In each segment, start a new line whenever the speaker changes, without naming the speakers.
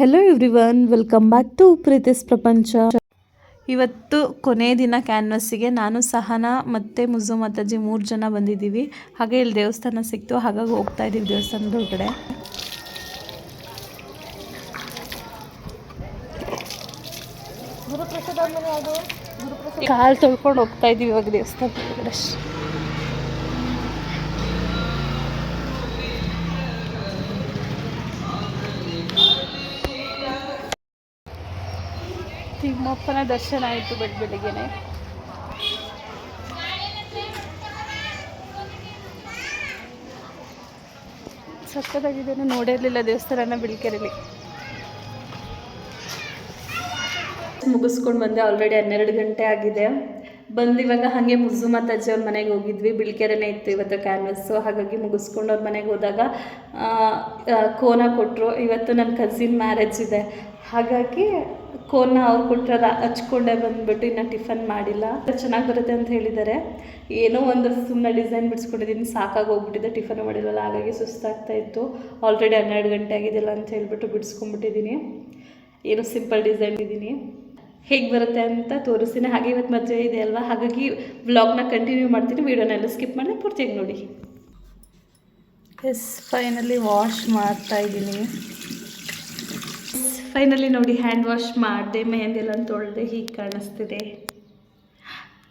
Hello everyone welcome back to ಪ್ರೀತಿಸ್ ಪ್ರಪಂಚ ಇವತ್ತು ಕೊನೆ ದಿನ ಕ್ಯಾನ್ವಸ್ಸಿಗೆ ನಾನು ಸಹನಾ ಮತ್ತು ಮುಜು ಮಾತಾಜಿ ಮೂರು ಜನ ಬಂದಿದ್ದೀವಿ. ಹಾಗೆ ಇಲ್ಲಿ ದೇವಸ್ಥಾನ ಸಿಕ್ತು ಹಾಗಾಗಿ ಹೋಗ್ತಾ ಇದ್ದೀವಿ ದೇವಸ್ಥಾನದ ಒಳಗಡೆ. ಕಾಲು ತೊಳ್ಕೊಂಡು ಹೋಗ್ತಾ ಇದ್ದೀವಿ ಇವಾಗ ದೇವಸ್ಥಾನದ ಒಳಗಡೆ. ತಿಮ್ಮಪ್ಪನ ದರ್ಶನ ಆಯಿತು ಬೆಡ್ ಬೆಳಿಗ್ಗೆನೆ. ಸಕ್ಕತ್ತಾಗಿದೆ ನೋಡೇ ಇರಲಿಲ್ಲ ದೇವಸ್ಥಾನನ ಬಿಳ್ಕೆರೆಲಿ. ಮುಗಿಸ್ಕೊಂಡು ಬಂದೆ ಆಲ್ರೆಡಿ ಹನ್ನೆರಡು ಗಂಟೆ ಆಗಿದೆ. ಬಂದು ಇವಾಗ ಹಾಗೆ ಮುಜು ಅಜ್ಜಿ ಅವ್ರ ಮನೆಗೆ ಹೋಗಿದ್ವಿ. ಬಿಳ್ಕೆರೆನೇ ಇತ್ತು ಇವತ್ತು ಕ್ಯಾನ್ವಸ್ಸು ಹಾಗಾಗಿ ಮುಗಿಸ್ಕೊಂಡು ಅವ್ರ ಮನೆಗೆ ಹೋದಾಗ ಕೋನ ಕೊಟ್ಟರು ಇವತ್ತು ನನ್ನ ಕಸಿನ್ ಮ್ಯಾರೇಜ್ ಇದೆ. ಹಾಗಾಗಿ ಕೋನ ಅವ್ರು ಕೊಟ್ಟರೆ ಹಚ್ಕೊಂಡೆ ಬಂದ್ಬಿಟ್ಟು ಇನ್ನು ಟಿಫನ್ ಮಾಡಿಲ್ಲ. ಚೆನ್ನಾಗಿ ಬರುತ್ತೆ ಅಂತ ಹೇಳಿದ್ದಾರೆ. ಏನೋ ಒಂದು ಸುಮ್ಮನೆ ಡಿಸೈನ್ ಬಿಡಿಸ್ಕೊಂಡಿದ್ದೀನಿ. ಸಾಕಾಗಿ ಹೋಗ್ಬಿಟ್ಟಿದೆ. ಟಿಫನ್ ಮಾಡಿರಲ್ಲ ಹಾಗಾಗಿ ಸುಸ್ತಾಗ್ತಾ ಇತ್ತು. ಆಲ್ರೆಡಿ ಹನ್ನೆರಡು ಗಂಟೆ ಆಗಿದೆಯಲ್ಲ ಅಂತ ಹೇಳ್ಬಿಟ್ಟು ಬಿಡಿಸ್ಕೊಂಡ್ಬಿಟ್ಟಿದ್ದೀನಿ. ಏನೋ ಸಿಂಪಲ್ ಡಿಸೈನ್ ಇದ್ದೀನಿ. ಹೇಗೆ ಬರುತ್ತೆ ಅಂತ ತೋರಿಸ್ತೀನಿ. ಹಾಗೆ ಇವತ್ತು ಮದುವೆ ಇದೆ ಅಲ್ವಾ? ಹಾಗಾಗಿ ವ್ಲಾಗ್ನ ಕಂಟಿನ್ಯೂ ಮಾಡ್ತೀನಿ. ವೀಡಿಯೋನೆಲ್ಲ ಸ್ಕಿಪ್ ಮಾಡಿ ಪೂರ್ತಿಯಾಗಿ ನೋಡಿ. ಎಸ್ ಫೈನಲಿ ವಾಶ್ ಮಾಡ್ತಾ ಇದ್ದೀನಿ. ಫೈನಲಿ ನೋಡಿ ಹ್ಯಾಂಡ್ ವಾಶ್ ಮಾಡಿದೆ ಮೆಹಂದಿ ಎಲ್ಲ ತೊಳೆದೆ, ಹೀಗೆ ಕಾಣಿಸ್ತಿದೆ.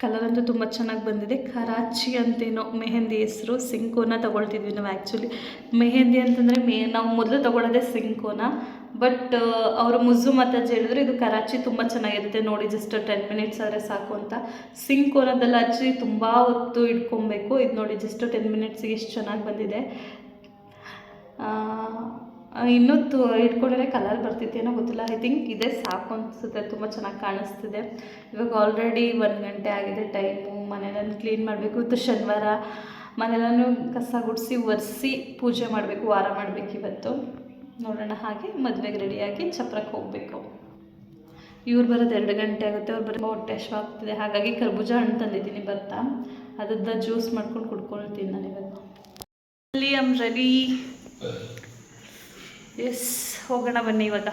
ಕಲರ್ ಅಂತೂ ತುಂಬ ಚೆನ್ನಾಗಿ ಬಂದಿದೆ. ಕರಾಚಿ ಅಂತೇನೋ ಮೆಹಂದಿ ಹೆಸರು, ಸಿಂಕೋನ ತೊಗೊಳ್ತಿದ್ವಿ ನಾವು ಆ್ಯಕ್ಚುಲಿ ಮೆಹಂದಿ ಅಂತಂದರೆ ಮೇ, ನಾವು ಮೊದಲು ತೊಗೊಳೋದೇ ಸಿಂಕೋನ ಬಟ್ ಅವರು ಮುಜು ಮತಾಜ್ ಹೇಳಿದ್ರು, ಇದು ಕರಾಚಿ ತುಂಬ ಚೆನ್ನಾಗಿರುತ್ತೆ ನೋಡಿ ಜಸ್ಟ್ ಟೆನ್ ಮಿನಿಟ್ಸ್ ಆದರೆ ಸಾಕು ಅಂತ. ಸಿಂಕೋನದಲ್ಲ ಹಚ್ಚಿ ತುಂಬ ಹೊತ್ತು ಇಟ್ಕೊಬೇಕು. ಇದು ನೋಡಿ ಜಸ್ಟ್ ಟೆನ್ ಮಿನಿಟ್ಸಿಗೆ ಎಷ್ಟು ಚೆನ್ನಾಗಿ ಬಂದಿದೆ. ಇನ್ನೂ ತು, ಇಟ್ಕೊಂಡ್ರೆ ಕಲರ್ ಬರ್ತಿತ್ತೇನೋ ಗೊತ್ತಿಲ್ಲ. ಐ ಥಿಂಕ್ ಇದೇ, ಸಾಕು ಅನಿಸುತ್ತೆ, ತುಂಬ ಚೆನ್ನಾಗಿ ಕಾಣಿಸ್ತಿದೆ. ಇವಾಗ ಆಲ್ರೆಡಿ ಒಂದು ಗಂಟೆ ಆಗಿದೆ ಟೈಮು ಮನೆಯನ್ನು ಕ್ಲೀನ್ ಮಾಡಬೇಕು. ಇವತ್ತು ಶನಿವಾರ. ಮನೆಯಲ್ಲೂ ಕಸ ಗುಡಿಸಿ, ಒರೆಸಿ ಪೂಜೆ ಮಾಡಬೇಕು, ವಾರ ಮಾಡಬೇಕು ಇವತ್ತು. ನೋಡೋಣ ಹಾಗೆ ಮದುವೆಗೆ ರೆಡಿಯಾಗಿ ಚಪ್ರಕ್ಕೆ ಹೋಗಬೇಕು. ಇವ್ರು ಬರೋದು ಎರಡು ಗಂಟೆ ಆಗುತ್ತೆ. ಅವ್ರು ಬರೋ ಹೊಟ್ಟೆ ಆಗ್ತಿದೆ. ಹಾಗಾಗಿ ಕರ್ಬೂಜ ಹಣ್ಣು ತಂದಿದ್ದೀನಿ, ಬರ್ತಾ. ಅದನ್ನ ಜ್ಯೂಸ್ ಮಾಡ್ಕೊಂಡು ಕುಡ್ಕೊಳ್ತೀನಿ ನಾನು ಇವತ್ತು ಅಲ್ಲಿ ಆಮ್ ರೆಡಿ ಎಸ್ ಹೋಗೋಣ ಬನ್ನಿ ಇವಾಗ.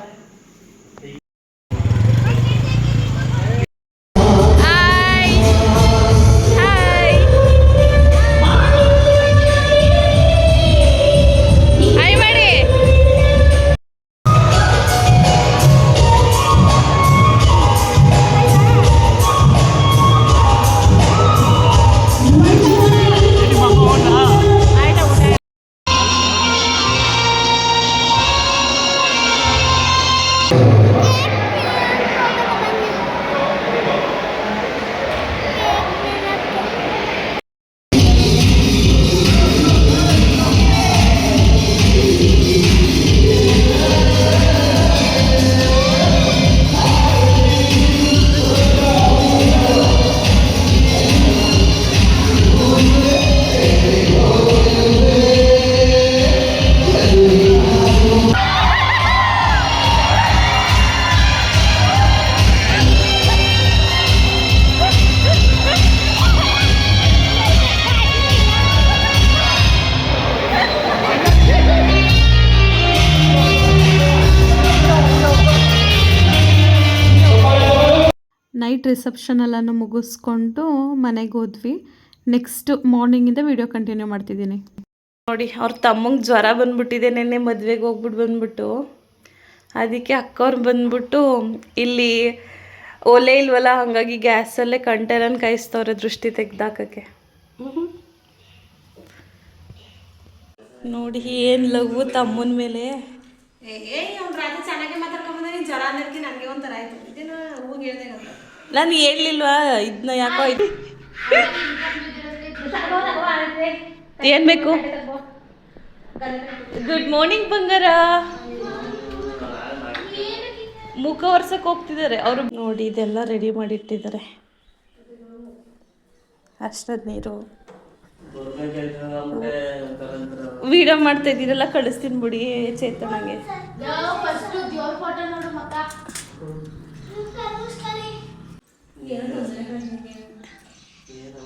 ನೈಟ್ ರಿಸೆಪ್ಷನ್ ಎಲ್ಲನೂ ಮುಗಿಸ್ಕೊಂಡು ಮನೆಗೆ ಹೋದ್ವಿ. ನೆಕ್ಸ್ಟ್ ಮಾರ್ನಿಂಗಿಂದ ವಿಡಿಯೋ ಕಂಟಿನ್ಯೂ ಮಾಡ್ತಿದ್ದೀನಿ. ನೋಡಿ ಅವ್ರ ತಮ್ಮಂಗೆ ಜ್ವರ ಬಂದ್ಬಿಟ್ಟಿದೆ ನೆನ್ನೆ ಮದುವೆಗೆ ಹೋಗ್ಬಿಟ್ಟು ಬಂದ್ಬಿಟ್ಟು. ಅದಕ್ಕೆ ಅಕ್ಕವ್ರು ಬಂದ್ಬಿಟ್ಟು ಇಲ್ಲಿ ಒಲೆ ಇಲ್ವಲ್ಲ ಹಾಗಾಗಿ ಗ್ಯಾಸಲ್ಲೇ ಕಂಟೈನರ್ ಕಾಯಿಸ್ತವ್ರೆ ದೃಷ್ಟಿ ತೆಗ್ದಾಕಕ್ಕೆ. ನೋಡಿ ಏನು ಲಘು ತಮ್ಮನ ಮೇಲೆ.
ಏಯ್ ಅವ್ನು ರಾತ್ರಿ ಚೆನ್ನಾಗಿ ಮಾತಾಡ್ಕೊಂಬಂದ್ರೆ ಜ್ವರ ಅನ್ನೋದಕ್ಕೆ ನನಗೆ ಒಂಥರ ಆಯಿತು. ಇದನ್ನು ಹೋಗಿ ಹೇಳ್ದೆ
ನಾನು ಹೇಳಲಿಲ್ವಾ? ಇದನ್ನ ಯಾಕೋ ಇದು ಏನು ಬೇಕು? ಗುಡ್ ಮಾರ್ನಿಂಗ್ ಬಂಗಾರ. ಮುಖ ಒರ್ಸಕ್ ಹೋಗ್ತಿದ್ದಾರೆ. ಅವರು ನೋಡಿ ಇದೆಲ್ಲ ರೆಡಿ ಮಾಡಿಟ್ಟಿದ್ದಾರೆ. ಅಷ್ಟದ ನೀರು. ವಿಡಿಯೋ ಮಾಡ್ತಾ ಇದ್ದೀರಲ್ಲ, ಕಳಿಸ್ತೀನಿ ಬಿಡಿ, ಚೇತನಂಗೆ.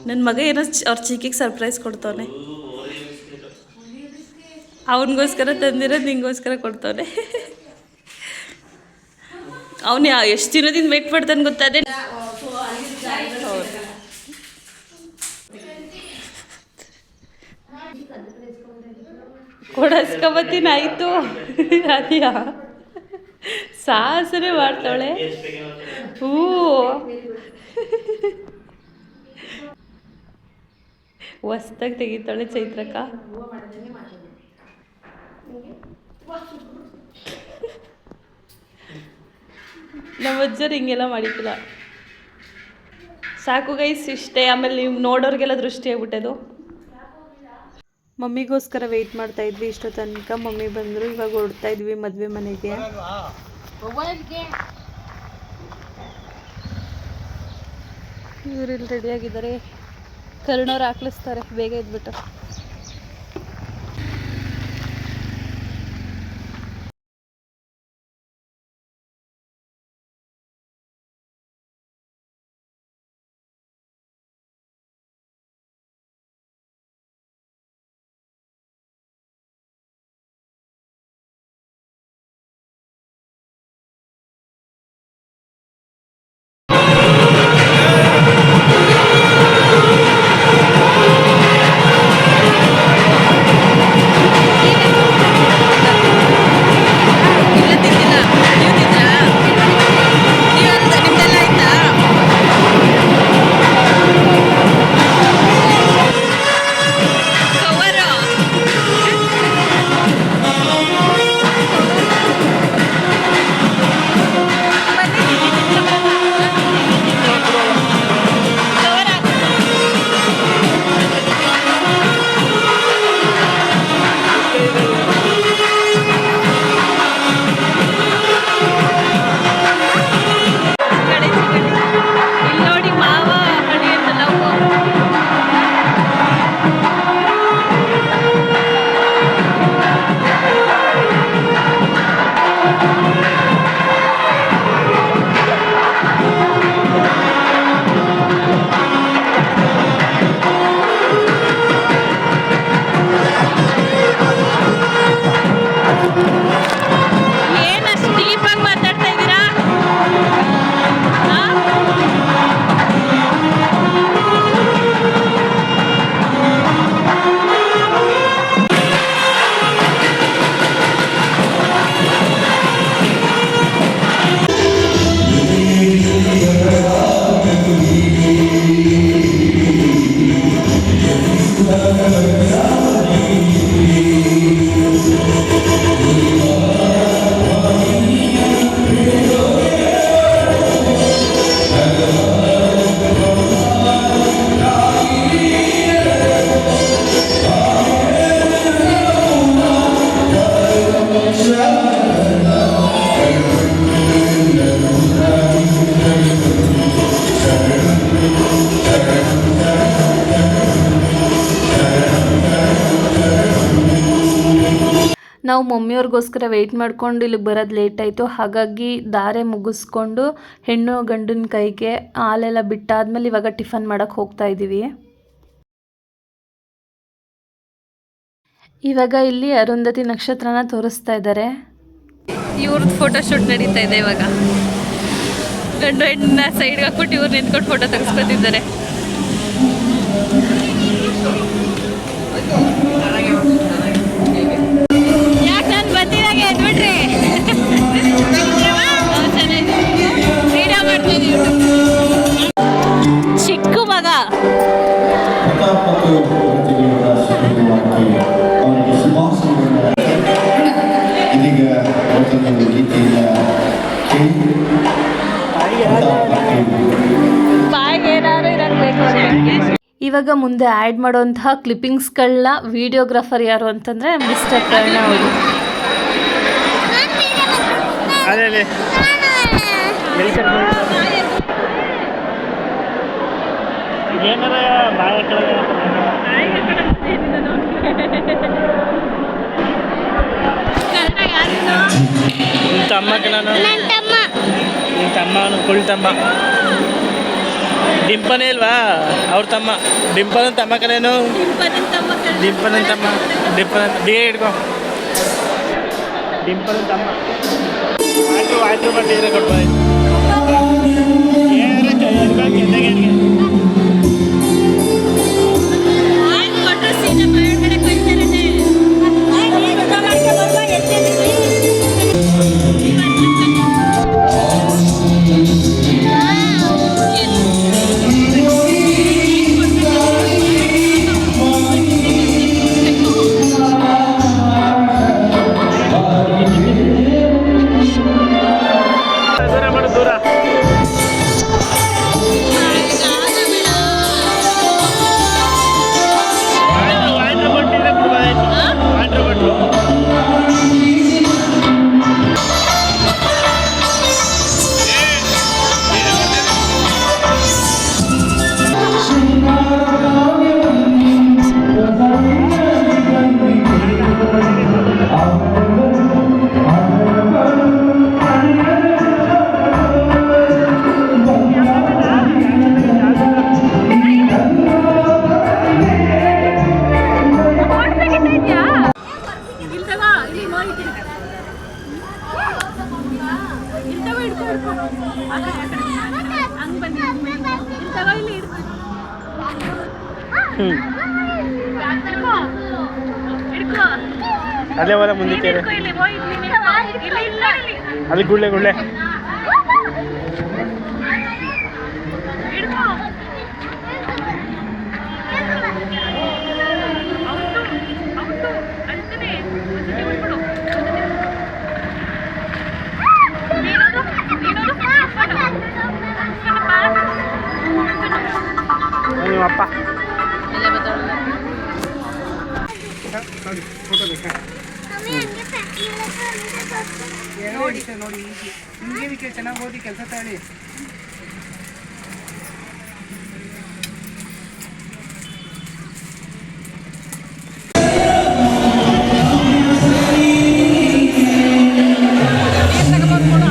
ನನ್ನ ಮಗ ಏನೋ ಅವ್ರ ಚೀಕಿಗೆ ಸರ್ಪ್ರೈಸ್ ಕೊಡ್ತಾನೆ ಅವನಿಗೋಸ್ಕರ ತಂದಿರೋದು ನಿಂಗೋಸ್ಕರ ಕೊಡ್ತಾನೆ ಅವನು ಎಷ್ಟು ದಿನದಿಂದ ವೇಟ್ ಮಾಡ್ತಾನೆ ಗೊತ್ತಾದೆ. ಕೊಡಸ್ಕೊಬತ್ತೀನಿ ಆಯಿತು. ಅದ್ಯಾ. ಸಾಹಸನೇ ಮಾಡ್ತಾಳೆ ಹೂ. ಹೊಸ್ದಾಗಿ ತೆಗಿತಾಳೆ ಚೈತ್ರಕ್ಕ. ನಮ್ಮ ಅಜ್ಜರು ಹಿಂಗೆಲ್ಲ ಮಾಡಿದ್ದಿಲ್ಲ. ಸಾಕು ಗೈಸ್ ಇಷ್ಟೇ ಆಮೇಲೆ ನೀವು ನೋಡೋರಿಗೆಲ್ಲ ದೃಷ್ಟಿ ಆಗ್ಬಿಟ್ಟದು. ಮಮ್ಮಿಗೋಸ್ಕರ ವೆಯ್ಟ್ ಮಾಡ್ತಾ ಇದ್ವಿ ಇಷ್ಟೋ ತನಕ. ಮಮ್ಮಿ ಬಂದರು ಇವಾಗ ಹೊಡ್ತಾ ಇದ್ವಿ ಮದುವೆ ಮನೆಗೆ. ಇವ್ರು ಇಲ್ಲಿ ರೆಡಿಯಾಗಿದ್ದಾರೆ ಕರುಣವ್ರು ಹಾಕ್ಲಿಸ್ತಾರೆ. ಬೇಗ ಇದ್ಬಿಟ್ಟು ನಾವು ಮಮ್ಮಿಯವ್ರಿಗೋಸ್ಕರ ವೆಯ್ಟ್ ಮಾಡ್ಕೊಂಡು ಇಲ್ಲಿಗೆ ಬರೋದು ಲೇಟ್ ಆಯಿತು. ಹಾಗಾಗಿ ದಾರೆ ಮುಗಿಸ್ಕೊಂಡು ಹೆಣ್ಣು ಗಂಡನ ಕೈಗೆ ಹಾಲೆಲ್ಲ ಬಿಟ್ಟಾದ್ಮೇಲೆ ಇವಾಗ ಟಿಫನ್ ಮಾಡೋಕ್ಕೆ ಹೋಗ್ತಾ ಇದ್ದೀವಿ ಇವಾಗ ಇಲ್ಲಿ ಅರುಂಧತಿ ನಕ್ಷತ್ರನ ತೋರಿಸ್ತಾ ಇದ್ದಾರೆ. ಇವ್ರದ್ದು ಫೋಟೋ ಶೂಟ್ ನಡೀತಾ ಇದೆ ಇವಾಗ. ಗಂಡು ಹೆಣ್ಣ ಸೈಡ್ಗೆ ಹಾಕ್ಬಿಟ್ಟು ಇವ್ರು ನಿಂತ್ಕೊಂಡು ಫೋಟೋ ತೆಗೆಸ್ಕೊತಿದ್ದಾರೆ. ಚಿಕ್ಕ ಮಗ. ಇವಾಗ ಮುಂದೆ ಆ್ಯಡ್ ಮಾಡುವಂತಹ ಕ್ಲಿಪ್ಪಿಂಗ್ಸ್ಗಳನ್ನ ವಿಡಿಯೋಗ್ರಾಫರ್ ಯಾರು ಅಂತಂದರೆ ಮಿಸ್ಟರ್ ಕರ್ಣ ಅವರು.
ತಮ್ಮ ತಮ್ಮ. ಅವನು ಕುಳ್ ತಮ್ಮ ಡಿಂಪನೇ ಇಲ್ವಾ ಅವ್ರ ತಮ್ಮ ಡಿಂಪನ್ ತಮ್ಮ ಕನೇನು ಡಿಂಪನ್ ತಮ್ಮ ಡಿಂಪನ್ ಬೇ ಹಿಡ್ಕೊ. ಡಿಂಪನ್ ತಮ್ಮ. ಆಯ್ತು ವಾಟರ್ ಬಟ್ಟಿದ್ರೆ ಕೊಡ್ಬೋದು ಅಲ್ಲೇ ಹೋದ ಮುಂದಕ್ಕೆ. ಅಲ್ಲಿ ಗುಳ್ಳೆ ಗುಳ್ಳೆ.
ನೋಡಿ ನೋಡಿ ನಿಮ್ಗೆ ಚೆನ್ನಾಗಿ ಓದಿ ಕೆಲಸ ತಗೊಳ್ಳಿ
ಕರ್ಣ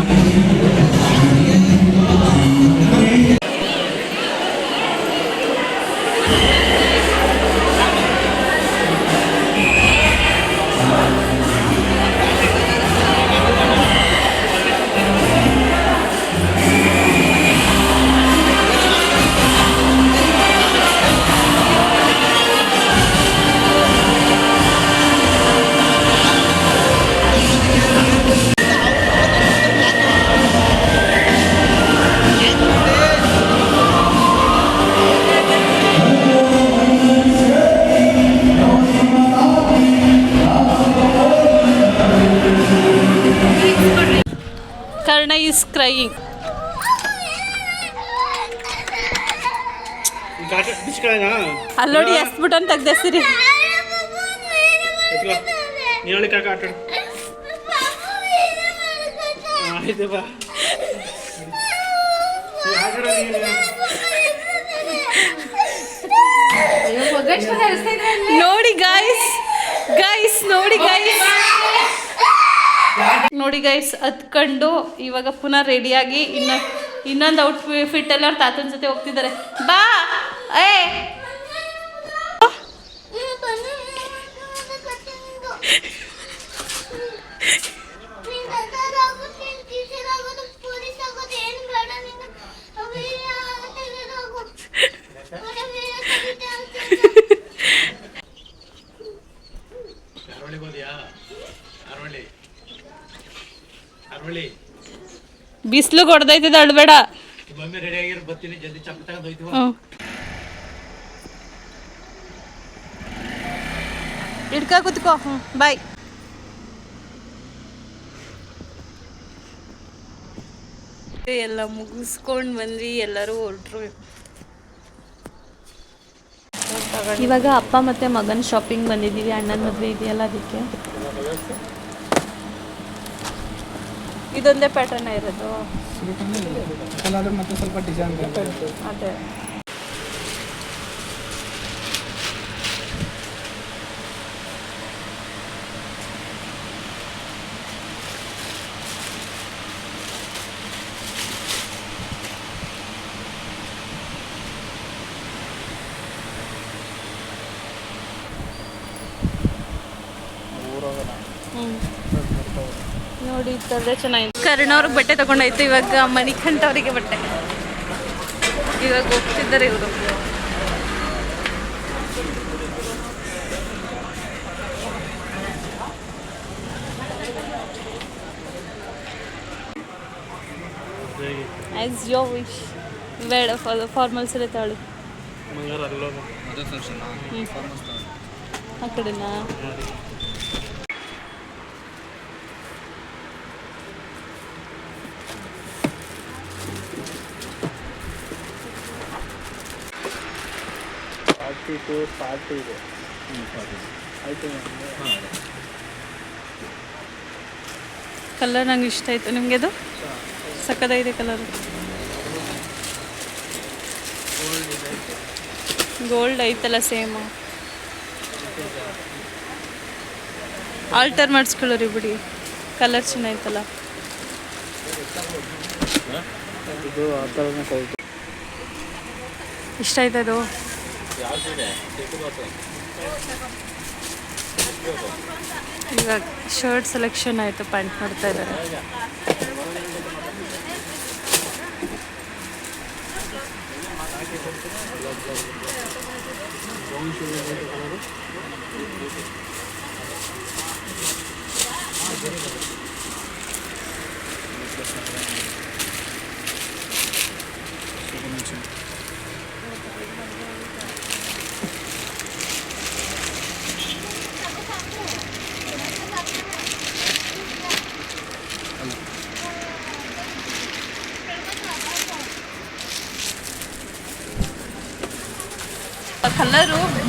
ಈಸ್ ಕ್ರೈಯಿಂಗ್ ಅಲ್ಲಿ ನೋಡಿ ಎಸ್ ಬಟನ್ ತೆಗ್ದೆಸಿರಿ
ನೀ ಹೇಳಿ ಕಾಕ ಆಟ ಆಯ್ತು ಬಾ
ನೋಡಿ ಗೈಸ್ ಗೈಸ್ ನೋಡಿ ಗೈಸ್ ನೋಡಿ ಗೈಸ್ ಹತ್ಕೊಂಡು ಇವಾಗ ಪುನಃ ರೆಡಿಯಾಗಿ ಇನ್ನ ಇನ್ನೊಂದು ಔಟ್ ಫಿಟ್ ಎಲ್ಲ ಅವ್ರ ತಾತನ ಜೊತೆ ಹೋಗ್ತಿದ್ದಾರೆ. ಬಾ! ಏ! ಬಿಸಿಲು ಕೊಡ್ದೈತಿದೆ ಅಳ್ಬೇಡ. ಇಡ್ಕ ಕುತ್ಕೋ. ಹ್ಞೂ ಬಾಯ್. ಎಲ್ಲ ಮುಗಿಸ್ಕೊಂಡು ಬಂದ್ವಿ ಎಲ್ಲರೂ ಹೊರಟ್ರು. ಇವಾಗ ಅಪ್ಪ ಮತ್ತೆ ಮಗನ ಶಾಪಿಂಗ್ ಬಂದಿದ್ದೀವಿ ಅಣ್ಣನ ಮದುವೆ ಇದೆಯಲ್ಲ ಅದಕ್ಕೆ. ಇದೊಂದೇ ಪ್ಯಾಟರ್ನ್ ಇರೋದು.
ಕಲರ್ ಮತ್ತೆ ಸ್ವಲ್ಪ ಡಿಸೈನ್
ಅದೇ. ಹ್ಮ್. ಇತ್ತಂದ್ರೆ ಚೆನ್ನಾಗಿತ್ತು. ಕರ್ಣ ಅವ್ರಿಗೆ ಬಟ್ಟೆ ತಗೊಂಡಾಯ್ತು ಇವಾಗ ಮಣಿಕಂಠ ಅವರಿಗೆ ಬಟ್ಟೆ. ಇವಾಗ ಹೋಗ್ತಿದ್ದಾರೆ ಇವರು. ಆ್ಯಸ್ ಯೋ ವಿಶ್ ಬೇಡ ಫಾರ್ಮಲ್ಸ್ ಎಲ್ಲ ತಾಳಿ ಆ ಕಡೆನಾ
ಪಾರ್ಟಿ ಟು ಫಾರ್ಟಿ ಇದೆ. ಆಯ್ತು
ಕಲರ್ ನಂಗೆ ಇಷ್ಟ ಆಯಿತು. ನಿಮಗೆ ಅದು? ಸಕ್ಕದಾಗಿದೆ ಕಲರ್ ಗೋಲ್ಡ್ ಐತಲ್ಲ ಸೇಮ್ ಆಲ್ಟರ್ ಮಾಡಿಸ್ಕೊಳ್ಳೋರಿ ಬಿಡಿ. ಕಲರ್
ಚೆನ್ನಾಗಿತ್ತಲ್ಲ
ಇಷ್ಟ ಆಯ್ತದು ಇವಾಗ ಶರ್ಟ್ ಸೆಲೆಕ್ಷನ್ ಆಯಿತು ಪ್ಯಾಂಟ್ ಮಾಡ್ತಾ ಇದ್ದಾರೆ.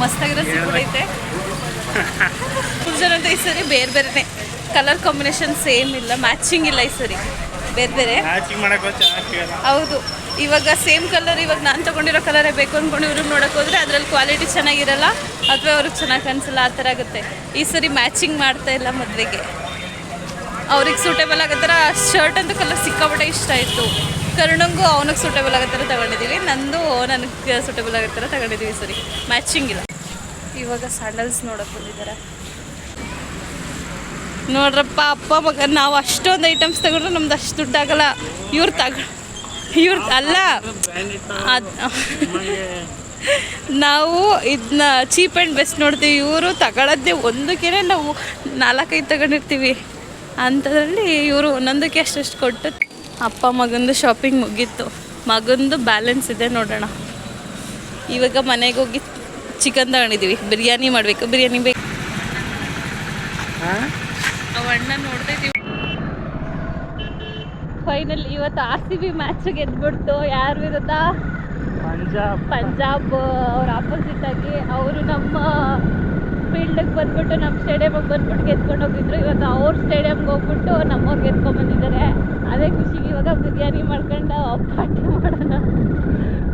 ಮಸ್ತಾಗಿರೋ ಸಿಕ್ಬಿಡೈತೆ ಅಂತ ಈ ಸರಿ ಬೇರೆ ಬೇರೆನೆ. ಕಲರ್ ಕಾಂಬಿನೇಷನ್ ಸೇಮ್ ಇಲ್ಲ ಮ್ಯಾಚಿಂಗ್ ಇಲ್ಲ ಈ ಸರಿ. ಬೇರೆ ಬೇರೆ. ಹೌದು. ಇವಾಗ ಸೇಮ್ ಕಲರ್ ಇವಾಗ ನಾನು ತಗೊಂಡಿರೋ ಕಲರೇ ಬೇಕು ಅಂದ್ಕೊಂಡು ಇವ್ರಿಗೆ ನೋಡೋಕೆ ಹೋದ್ರೆ ಅದ್ರಲ್ಲಿ ಕ್ವಾಲಿಟಿ ಚೆನ್ನಾಗಿರಲ್ಲ ಅಥವಾ ಅವ್ರಿಗೆ ಚೆನ್ನಾಗಿ ಕಾಣಿಸಲ್ಲ ಆ ಥರ ಆಗುತ್ತೆ. ಈ ಸರಿ ಮ್ಯಾಚಿಂಗ್ ಮಾಡ್ತಾ ಇಲ್ಲ ಮದುವೆಗೆ. ಅವ್ರಿಗೆ ಸೂಟೇಬಲ್ ಆಗೋ ಥರ ಶರ್ಟ್ ಅಂತೂ ಕಲರ್ ಸಿಕ್ಕಾಪಟ್ಟೆ ಇಷ್ಟ ಆಯಿತು. ಕರ್ಣಂಗೂ ಅವನಿಗೆ ಸೂಟೇಬಲ್ ಆಗೋ ಥರ ತಗೊಂಡಿದ್ದೀವಿ ನಂದು ನನಗೆ ಸೂಟೇಬಲ್ ಆಗೋ ಥರ ತಗೊಂಡಿದ್ದೀವಿ ಸರಿ. ಮ್ಯಾಚಿಂಗ್ ಇಲ್ಲ. ಇವಾಗ ಸ್ಯಾಂಡಲ್ಸ್ ನೋಡಕ್ ಬಂದಿದ್ದಾರೆ. ನೋಡ್ರಪ್ಪ, ಅಪ್ಪ ಮಗ, ನಾವು ಅಷ್ಟೊಂದು ಐಟಮ್ಸ್ ತಗೊಂಡ್ರೆ ನಮ್ದು ಅಷ್ಟು ದುಡ್ಡಾಗಲ್ಲ. ಇವ್ರು ತಗ, ಇವ್ರು, ಅಲ್ಲ. ನಾವು ಇದನ್ನ ಚೀಪ್ ಆ್ಯಂಡ್ ಬೆಸ್ಟ್ ನೋಡ್ತೀವಿ. ಇವರು ತಗೊಳ್ಳೋದೇ ಒಂದಕ್ಕೆ ನಾವು ನಾಲ್ಕೈದು ತಗೊಂಡಿರ್ತೀವಿ. ಅಂಥದ್ರಲ್ಲಿ ಇವರು ಒಂದೊಂದಕ್ಕೆ ಅಷ್ಟಷ್ಟು ಕೊಟ್ಟು ಅಪ್ಪ ಮಗಂದು ಶಾಪಿಂಗ್ ಮುಗೀತು. ಮಗಂದು ಬ್ಯಾಲೆನ್ಸ್ ಇದೆ ನೋಡೋಣ. ಇವಾಗ ಮನೆಗೆ ಹೋಗಿ ಚಿಕನ್ ತಗೊಂಡಿದ್ದೀವಿ ಬಿರಿಯಾನಿ ಮಾಡಬೇಕು. ಬಿರಿಯಾನಿ ಬೇಕು ನಾವು ಅಣ್ಣ ನೋಡ್ತಾ ಇದೀವಿ ಫೈನಲ್ ಇವತ್ತು ಆರ್ ಸಿ ಬಿ ಮ್ಯಾಚ್ ಗೆದ್ಬಿಡ್ತು. ಯಾರ ವಿರುದ್ಧ
ಪಂಜಾಬ್.
ಪಂಜಾಬ್ ಅವ್ರ ಆಪೋಸಿಟ್ ಆಗಿ ಅವರು ನಮ್ಮ ಫೀಲ್ಡಿಗೆ ಬಂದ್ಬಿಟ್ಟು ನಮ್ಮ ಸ್ಟೇಡಿಯಮ್ಗೆ ಬಂದ್ಬಿಟ್ಟು ಗೆದ್ಕೊಂಡು ಹೋಗಿದ್ರು. ಇವತ್ತು ಅವ್ರ ಸ್ಟೇಡಿಯಮ್ಗೆ ಹೋಗ್ಬಿಟ್ಟು ನಮ್ಮವ್ರು ಗೆದ್ಕೊಂಡು ಬಂದಿದ್ದಾರೆ. ಅದೇ ಖುಷಿಗೆ ಇವಾಗ ಬಿರಿಯಾನಿ ಮಾಡ್ಕೊಂಡು ಪಾರ್ಟಿ ಮಾಡೋಣ.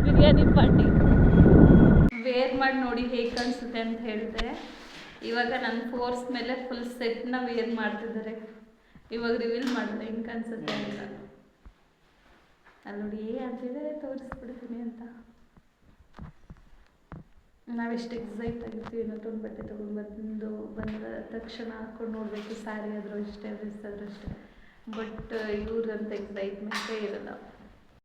ಬಿರಿಯಾನಿ ಪಾರ್ಟಿ ವೇರ್ ಮಾಡಿ ನೋಡಿ ಹೇಗೆ ಕಾಣಿಸುತ್ತೆ ಅಂತ ಹೇಳಿದೆ ಇವಾಗ ನನ್ನ ಫೋರ್ಸ್ ಮೇಲೆ ಫುಲ್ ಸೆಟ್ನ ವೇರ್ ಮಾಡ್ತಿದ್ದಾರೆ. ಇವಾಗ ರಿವೀಲ್ ಮಾಡಿದೆ ಹೆಂಗೆ ಕಾಣಿಸುತ್ತೆ ಅಂತ. ಅಲ್ಲಿ ನೋಡಿ ಅಂತಿದೆ, ತೋರಿಸ್ಬಿಡ್ತೀನಿ ಅಂತ. ನಾವೆಷ್ಟು ಎಕ್ಸೈಟ್ ಆಗಿರ್ತೀವಿ ಒಂದು ಬಟ್ಟೆ ತೊಗೊಂಡು ಬಂದು, ಬಂದ ತಕ್ಷಣ ಹಾಕೊಂಡು ನೋಡಬೇಕು ಸ್ಯಾರಿ ಆದರೂ ಇಷ್ಟೇ ಡ್ರೆಸ್ ಆದರೂ ಅಷ್ಟೇ. ಬಟ್ ಇವ್ರಿಗಂತ ಎಕ್ಸೈಟ್ಮೆಂಟೇ ಇರಲ್ಲ.